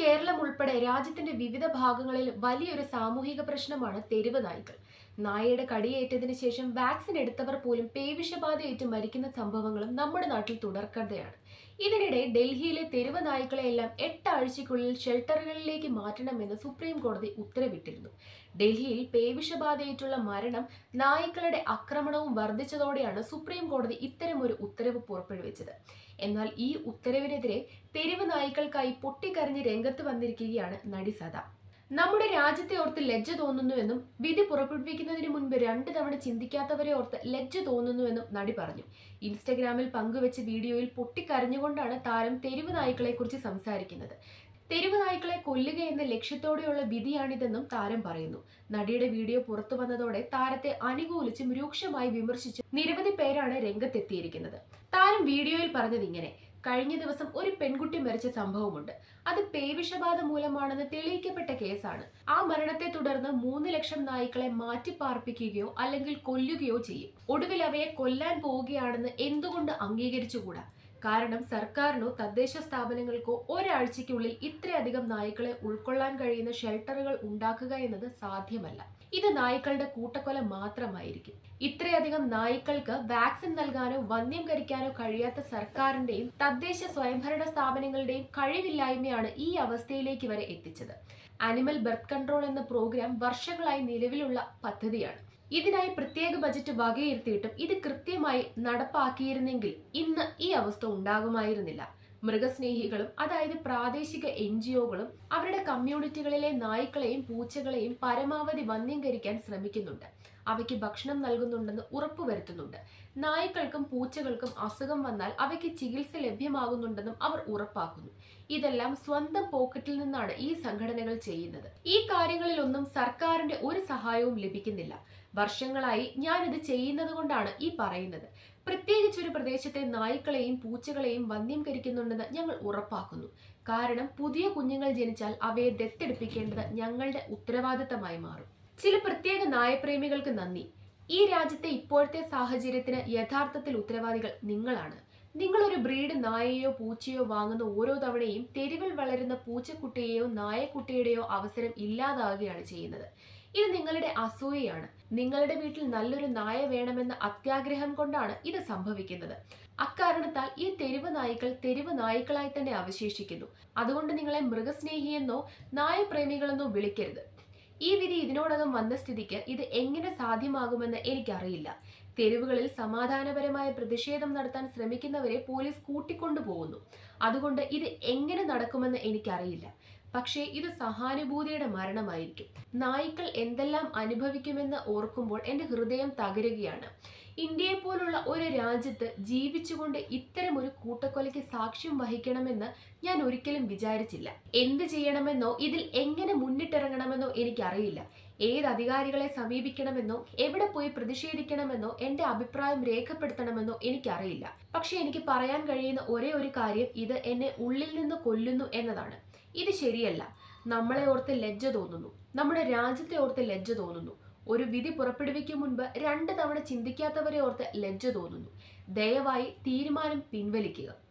കേരളം ഉൾപ്പെടെ രാജ്യത്തിന്റെ വിവിധ ഭാഗങ്ങളിൽ വലിയൊരു സാമൂഹിക പ്രശ്നമാണ് തെരുവ് നായ്ക്കൾ. നായയുടെ കടിയേറ്റതിനു ശേഷം വാക്സിൻ എടുത്തവർ പോലും പേവിഷബാധയേറ്റ് മരിക്കുന്ന സംഭവങ്ങളും നമ്മുടെ നാട്ടിൽ തുടർക്കഥയാണ്. ഇതിനിടെ ഡൽഹിയിലെ തെരുവ് നായ്ക്കളെയെല്ലാം എട്ടാഴ്ചയ്ക്കുള്ളിൽ ഷെൽട്ടറുകളിലേക്ക് മാറ്റണമെന്ന് സുപ്രീം കോടതി ഉത്തരവിട്ടിരുന്നു. ഡൽഹിയിൽ പേവിഷബാധയേറ്റുള്ള മരണം നായ്ക്കളുടെ ആക്രമണവും വർദ്ധിച്ചതോടെയാണ് സുപ്രീം കോടതി ഇത്തരമൊരു ഉത്തരവ് പുറപ്പെടുവിച്ചത്. എന്നാൽ ഈ ഉത്തരവിനെതിരെ തെരുവ് നായ്ക്കൾക്കായി പൊട്ടിക്കരഞ്ഞ് രംഗത്ത് വന്നിരിക്കുകയാണ് നടി സദ. നമ്മുടെ രാജ്യത്തെ ഓർത്ത് ലജ്ജ തോന്നുന്നുവെന്നും വിധി പുറപ്പെടുവിക്കുന്നതിന് മുൻപ് രണ്ട് തവണ ചിന്തിക്കാത്തവരെ ഓർത്ത് ലജ്ജ തോന്നുന്നുവെന്നും നടി പറഞ്ഞു. ഇൻസ്റ്റഗ്രാമിൽ പങ്കുവെച്ച വീഡിയോയിൽ പൊട്ടിക്കരഞ്ഞുകൊണ്ടാണ് താരം തെരുവ് നായ്ക്കളെക്കുറിച്ച് സംസാരിക്കുന്നത്. തെരുവ് നായ്ക്കളെ കൊല്ലുക എന്ന ലക്ഷ്യത്തോടെയുള്ള വിധിയാണിതെന്നും താരം പറയുന്നു. നടിയുടെ വീഡിയോ പുറത്തു വന്നതോടെ താരത്തെ അനുകൂലിച്ചും രൂക്ഷമായി വിമർശിച്ചും നിരവധി പേരാണ് രംഗത്തെത്തിയിരിക്കുന്നത്. താരം വീഡിയോയിൽ പറഞ്ഞത് ഇങ്ങനെ കഴിഞ്ഞ ദിവസം ഒരു പെൺകുട്ടി മരിച്ച സംഭവമുണ്ട്. അത് പേവിഷബാധ മൂലമാണെന്ന് തെളിയിക്കപ്പെട്ട കേസാണ്. ആ മരണത്തെ തുടർന്ന് മൂന്ന് ലക്ഷം നായ്ക്കളെ മാറ്റിപ്പാർപ്പിക്കുകയോ അല്ലെങ്കിൽ കൊല്ലുകയോ ചെയ്യും. ഒടുവിൽ അവയെ കൊല്ലാൻ പോവുകയാണെന്ന് എന്തുകൊണ്ട് അംഗീകരിച്ചുകൂടാ? കാരണം സർക്കാരിനോ തദ്ദേശ സ്ഥാപനങ്ങൾക്കോ ഒരാഴ്ചയ്ക്കുള്ളിൽ ഇത്രയധികം നായ്ക്കളെ ഉൾക്കൊള്ളാൻ കഴിയുന്ന ഷെൽട്ടറുകൾ ഉണ്ടാക്കുക എന്നത് സാധ്യമല്ല. ഇത് നായ്ക്കളുടെ കൂട്ടക്കൊല മാത്രമായിരിക്കും. ഇത്രയധികം നായ്ക്കൾക്ക് വാക്സിൻ നൽകാനോ വന്യം കരിക്കാനോ കഴിയാത്ത സർക്കാരിന്റെയും തദ്ദേശ സ്വയംഭരണ സ്ഥാപനങ്ങളുടെയും കഴിവില്ലായ്മയാണ് ഈ അവസ്ഥയിലേക്ക് വരെ എത്തിച്ചത്. അനിമൽ ബർത്ത് കൺട്രോൾ എന്ന പ്രോഗ്രാം വർഷങ്ങളായി നിലവിലുള്ള പദ്ധതിയാണ്. ഇതിനായി പ്രത്യേക ബജറ്റ് വകയിരുത്തിയിട്ടും ഇത് കൃത്യമായി നടപ്പാക്കിയിരുന്നെങ്കിൽ ഇന്ന് ഈ അവസ്ഥ ഉണ്ടാകുമായിരുന്നില്ല. മൃഗസ്നേഹികളും അതായത് പ്രാദേശിക എൻ ജി ഒകളും അവരുടെ കമ്മ്യൂണിറ്റികളിലെ നായ്ക്കളെയും പൂച്ചകളെയും പരമാവധി വന്ധ്യംകരിക്കാൻ ശ്രമിക്കുന്നുണ്ട്. അവയ്ക്ക് ഭക്ഷണം നൽകുന്നുണ്ടെന്ന് ഉറപ്പുവരുത്തുന്നുണ്ട് നായ്ക്കൾക്കും പൂച്ചകൾക്കും അസുഖം വന്നാൽ അവയ്ക്ക് ചികിത്സ ലഭ്യമാകുന്നുണ്ടെന്നും അവർ ഉറപ്പാക്കുന്നു. ഇതെല്ലാം സ്വന്തം പോക്കറ്റിൽ നിന്നാണ് ഈ സംഘടനകൾ ചെയ്യുന്നത്. ഈ കാര്യങ്ങളിലൊന്നും സർക്കാരിന്റെ ഒരു സഹായവും ലഭിക്കുന്നില്ല. വർഷങ്ങളായി ഞാനിത് ചെയ്യുന്നത് കൊണ്ടാണ് ഈ പറയുന്നത്. പ്രത്യേകിച്ച് ഒരു പ്രദേശത്തെ നായ്ക്കളെയും പൂച്ചകളെയും വന്ധ്യംകരിക്കുന്നുണ്ടെന്ന് ഞങ്ങൾ ഉറപ്പാക്കുന്നു. കാരണം പുതിയ കുഞ്ഞുങ്ങൾ ജനിച്ചാൽ അവയെ ദത്തെടുപ്പിക്കേണ്ടത് ഞങ്ങളുടെ ഉത്തരവാദിത്തമായി മാറും. ചില പ്രത്യേക നായപ്രേമികൾക്ക് നന്ദി. ഈ രാജ്യത്തെ ഇപ്പോഴത്തെ സാഹചര്യത്തിന് യഥാർത്ഥത്തിൽ ഉത്തരവാദികൾ നിങ്ങളാണ്. നിങ്ങളൊരു ബ്രീഡ് നായയോ പൂച്ചയോ വാങ്ങുന്ന ഓരോ തവണയും തെരുവിൽ വളരുന്ന പൂച്ചക്കുട്ടിയെയോ നായക്കുട്ടിയുടെയോ അവസരം ഇല്ലാതാവുകയാണ് ചെയ്യുന്നത്. ഇത് നിങ്ങളുടെ അസൂയയാണ്. നിങ്ങളുടെ വീട്ടിൽ നല്ലൊരു നായ വേണമെന്ന അത്യാഗ്രഹം കൊണ്ടാണ് ഇത് സംഭവിക്കുന്നത്. അക്കാരണത്താൽ ഈ തെരുവ് നായ്ക്കൾ തെരുവ് നായ്ക്കളായി തന്നെ അവശേഷിക്കുന്നു. അതുകൊണ്ട് നിങ്ങളെ മൃഗസ്നേഹിയെന്നോ നായപ്രേമികളെന്നോ വിളിക്കരുത്. ഈ വിധി ഇതിനോടകം വന്ന സ്ഥിതിക്ക് ഇത് എങ്ങനെ സാധ്യമാകുമെന്ന് എനിക്കറിയില്ല. തെരുവുകളിൽ സമാധാനപരമായ പ്രതിഷേധം നടത്താൻ ശ്രമിക്കുന്നവരെ പോലീസ് കൂട്ടിക്കൊണ്ടുപോകുന്നു. അതുകൊണ്ട് ഇത് എങ്ങനെ നടക്കുമെന്ന് എനിക്കറിയില്ല. പക്ഷേ ഇത് സഹാനുഭൂതിയുടെ മരണമായിരിക്കും. നായ്ക്കൾ എന്തെല്ലാം അനുഭവിക്കുമെന്ന് ഓർക്കുമ്പോൾ എന്റെ ഹൃദയം തകരുകയാണ്. ഇന്ത്യയെ പോലുള്ള ഒരു രാജ്യത്ത് ജീവിച്ചുകൊണ്ട് ഇത്തരം ഒരു കൂട്ടക്കൊലയ്ക്ക് സാക്ഷ്യം വഹിക്കണമെന്ന് ഞാൻ ഒരിക്കലും വിചാരിച്ചില്ല. എന്ത് ചെയ്യണമെന്നോ ഇതിൽ എങ്ങനെ മുന്നിട്ടിറങ്ങണമെന്നോ എനിക്കറിയില്ല. ഏത് അധികാരികളെ സമീപിക്കണമെന്നോ എവിടെ പോയി പ്രതിഷേധിക്കണമെന്നോ എന്റെ അഭിപ്രായം രേഖപ്പെടുത്തണമെന്നോ എനിക്കറിയില്ല. പക്ഷെ എനിക്ക് പറയാൻ കഴിയുന്ന ഒരേ ഒരു കാര്യം ഇത് എന്നെ ഉള്ളിൽ നിന്ന് കൊല്ലുന്നു എന്നതാണ്. ഇത് ശരിയല്ല. നമ്മളെ ഓർത്ത് ലജ്ജ തോന്നുന്നു. നമ്മുടെ രാജ്യത്തെ ഓർത്ത് ലജ്ജ തോന്നുന്നു. ഒരു വിധി പുറപ്പെടുവിക്കും മുൻപ് രണ്ട് തവണ ചിന്തിക്കാത്തവരെ ഓർത്ത് ലജ്ജ തോന്നുന്നു. ദയവായി തീരുമാനം പിൻവലിക്കുക.